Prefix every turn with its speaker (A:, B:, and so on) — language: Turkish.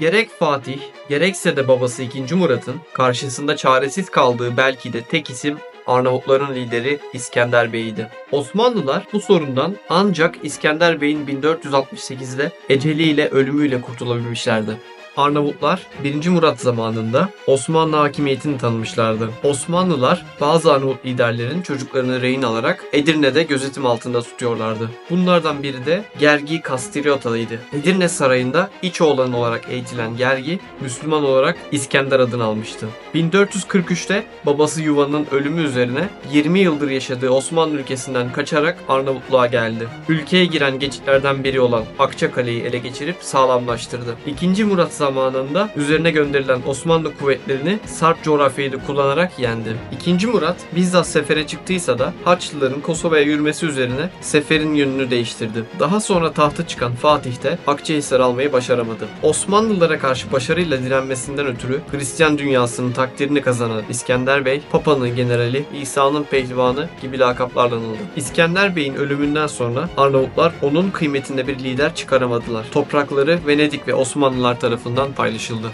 A: Gerek Fatih, gerekse de babası 2. Murat'ın karşısında çaresiz kaldığı belki de tek isim Arnavutların lideri İskender Bey'iydi. Osmanlılar bu sorundan ancak İskender Bey'in 1468'de eceliyle ölümüyle kurtulabilmişlerdi. Arnavutlar 1. Murat zamanında Osmanlı hakimiyetini tanımışlardı. Osmanlılar bazı Arnavut liderlerin çocuklarını rehin alarak Edirne'de gözetim altında tutuyorlardı. Bunlardan biri de Gergi Kastriota'ydı. Edirne Sarayı'nda iç oğlan olarak eğitilen Gergi, Müslüman olarak İskender adını almıştı. 1443'te babası Yuva'nın ölümü üzerine 20 yıldır yaşadığı Osmanlı ülkesinden kaçarak Arnavutluğa geldi. Ülkeye giren geçitlerden biri olan Akçakale'yi ele geçirip sağlamlaştırdı. 2. Murat zamanında üzerine gönderilen Osmanlı kuvvetlerini Sarp coğrafyayı da kullanarak yendi. 2. Murat bizzat sefere çıktıysa da Haçlıların Kosova'ya yürümesi üzerine seferin yönünü değiştirdi. Daha sonra tahta çıkan Fatih de Akçahisar almayı başaramadı. Osmanlılara karşı başarıyla direnmesinden ötürü Hristiyan dünyasının takdirini kazanan İskender Bey, Papa'nın generali, İsa'nın pehlivanı gibi lakaplarla anıldı. İskender Bey'in ölümünden sonra Arnavutlar onun kıymetinde bir lider çıkaramadılar. Toprakları Venedik ve Osmanlılar tarafından paylaşıldı.